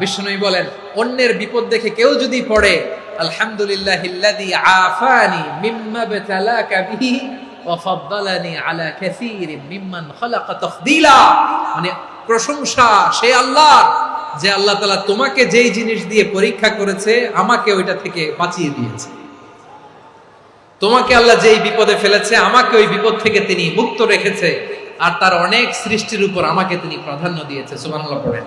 বিশ্বনবী বলেন, অন্যের বিপদ দেখে কেউ যদি পড়ে আলহামদুলিল্লাহ আফানি মিম্মা বিতালাকা বিহি ওয়াফাদ্দালানি আলা কাসীরিন মিম্মান খালাকা তাফদীলা। মানে প্রশংসা, সে আল্লাহ যে আল্লাহ তাআলা তোমাকে যেই জিনিস দিয়ে পরীক্ষা করেছে, আমাকে ওইটা থেকে বাঁচিয়ে দিয়েছে। তোমাকে আল্লাহ যেই বিপদে ফেলেছে, আমাকে ওই বিপদ থেকে তিনি মুক্ত রেখেছে, আর তার অনেক সৃষ্টির উপর আমাকে তিনি প্রাধান্য দিয়েছে। সুবহানাল্লাহ পড়েন।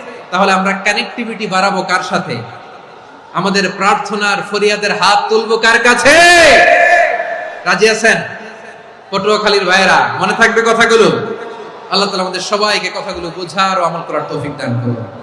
তাহলে আমরা কানেকটিভিটি বাড়াবো কার সাথে? আমাদের প্রার্থনার ফরিয়াদের হাত তুলবো কার কাছে? রাজি আছেন? পটুয়াখালীর ভাইরা মনে থাকবে কথাগুলো? আল্লাহ তালা আমাদের সবাইকে কথাগুলো বোঝার ও আমল করার তৌফিক দান করুন।